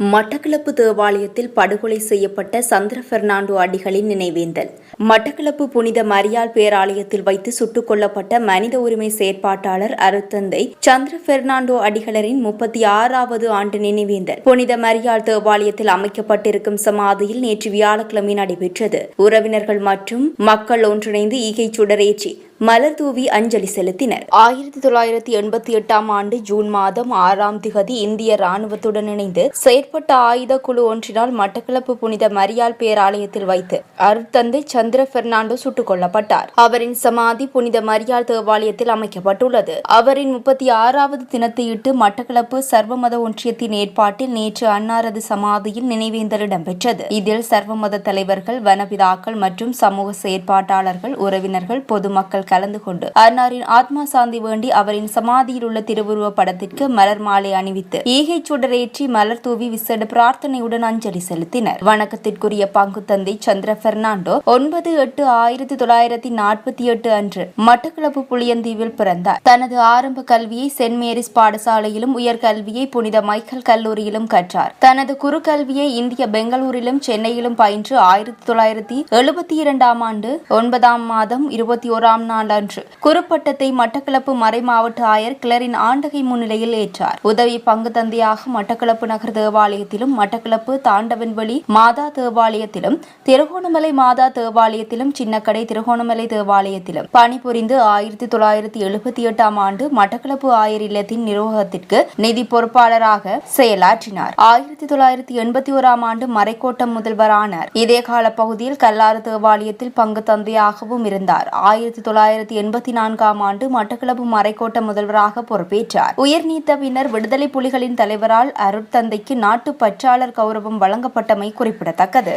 மட்டக்களப்பு தேவாலயத்தில் படுகொலை செய்யப்பட்ட சந்திர பெர்னாண்டோ அடிகளின் நினைவேந்தல். மட்டக்களப்பு புனித மரியாள் பேராலயத்தில் வைத்து சுட்டுக் கொல்லப்பட்ட மனித உரிமை செயற்பாட்டாளர் அருத்தந்தை சந்திர பெர்னாண்டோ அடிகளரின் முப்பத்தி ஆறாவது ஆண்டு நினைவேந்தல். புனித மரியாள் தேவாலயத்தில் அமைக்கப்பட்டிருக்கும் சமாதியில் நேற்று வியாழக்கிழமை நடைபெற்றது. உறவினர்கள் மற்றும் மக்கள் ஒன்றிணைந்து ஈகை சுடரேற்றி மலர் தூவி அஞ்சலி செலுத்தினர். ஆயிரத்தி தொள்ளாயிரத்தி எண்பத்தி எட்டாம் ஆண்டு ஜூன் மாதம் ஆறாம் திகதி இந்திய ராணுவத்துடன் இணைந்து செயற்பட்ட ஆயுத குழு ஒன்றினால் மட்டக்களப்பு புனித மரியாள் பேராலயத்தில் வைத்து அருட்தந்தை சந்திர பெர்னாண்டோ சுட்டுக் கொல்லப்பட்டார். அவரின் சமாதி புனித மரியாள் தேவாலயத்தில் அமைக்கப்பட்டுள்ளது. அவரின் முப்பத்தி ஆறாவது தினத்தையிட்டு மட்டக்களப்பு சர்வமத ஒன்றியத்தின் ஏற்பாட்டில் நேற்று அன்னாரது சமாதியில் நினைவேந்தல் இடம்பெற்றது. இதில் சர்வமத தலைவர்கள் வனபிதாக்கள் மற்றும் சமூக செயற்பாட்டாளர்கள் உறவினர்கள் பொதுமக்கள் கலந்து கொண்டு அன்னாரின் ஆத்மா சாந்தி வேண்டி அவரின் சமாதியில் உள்ள திருவுருவ படத்திற்கு மலர் மாலை அணிவித்து ஈகை சுடரேற்றி மலர் தூவி விசேட பிரார்த்தனையுடன் அஞ்சலி செலுத்தினர். வணக்கத்திற்குரிய பங்கு தந்தை சந்திர பெர்னாண்டோ ஒன்பது எட்டு ஆயிரத்தி தொள்ளாயிரத்தி நாற்பத்தி எட்டு அன்று மட்டக்களப்பு புளியந்தீவில் பிறந்தார். தனது ஆரம்ப கல்வியை சென்ட் மேரிஸ் பாடசாலையிலும் உயர்கல்வியை புனித மைக்கேல் கல்லூரியிலும் கற்றார். தனது குறுகல்வியை இந்திய பெங்களூரிலும் சென்னையிலும் பயின்று ஆயிரத்தி தொள்ளாயிரத்தி எழுபத்தி இரண்டாம் ஆண்டு ஒன்பதாம் மாதம் இருபத்தி ஓராம் நாள் அன்று குறுப்பட்டத்தை மட்டக்களப்பு மறை மாவட்ட ஆயர் கிளரின் ஆண்டகை முன்னிலையில் ஏற்றார். உதவி பங்கு தந்தையாக மட்டக்களப்பு நகர் தேவாலயத்திலும் மட்டக்களப்பு தாண்டவன்வெளி மாதா தேவாலயத்திலும் திருகோணமலை மாதா தேவாலயத்திலும் சின்னக்கடை திருகோணமலை தேவாலயத்திலும். பணிபுரிந்து ஆயிரத்தி தொள்ளாயிரத்தி எழுபத்தி எட்டாம் ஆண்டு மட்டக்களப்பு ஆயர் இல்லத்தின் நிர்வாகத்திற்கு நிதி பொறுப்பாளராக செயலாற்றினார். ஆயிரத்தி தொள்ளாயிரத்தி எண்பத்தி ஓராம் ஆண்டு மறைக்கோட்டம் முதல்வரானார். இதே கால பகுதியில் கல்லாறு தேவாலயத்தில் பங்கு தந்தையாகவும் இருந்தார். ஆயிரத்தி தொள்ளாயிரத்தி தொள்ளாயிரத்தி எண்பத்தி நான்காம் ஆண்டு மட்டக்களப்பு மறைக்கோட்ட முதல்வராக பொறுப்பேற்றார். உயர்நீத்த பின்னர் விடுதலை புலிகளின் தலைவரால் அருட்தந்தைக்கு நாட்டு பற்றாளர் கௌரவம் வழங்கப்பட்டமை குறிப்பிடத்தக்கது.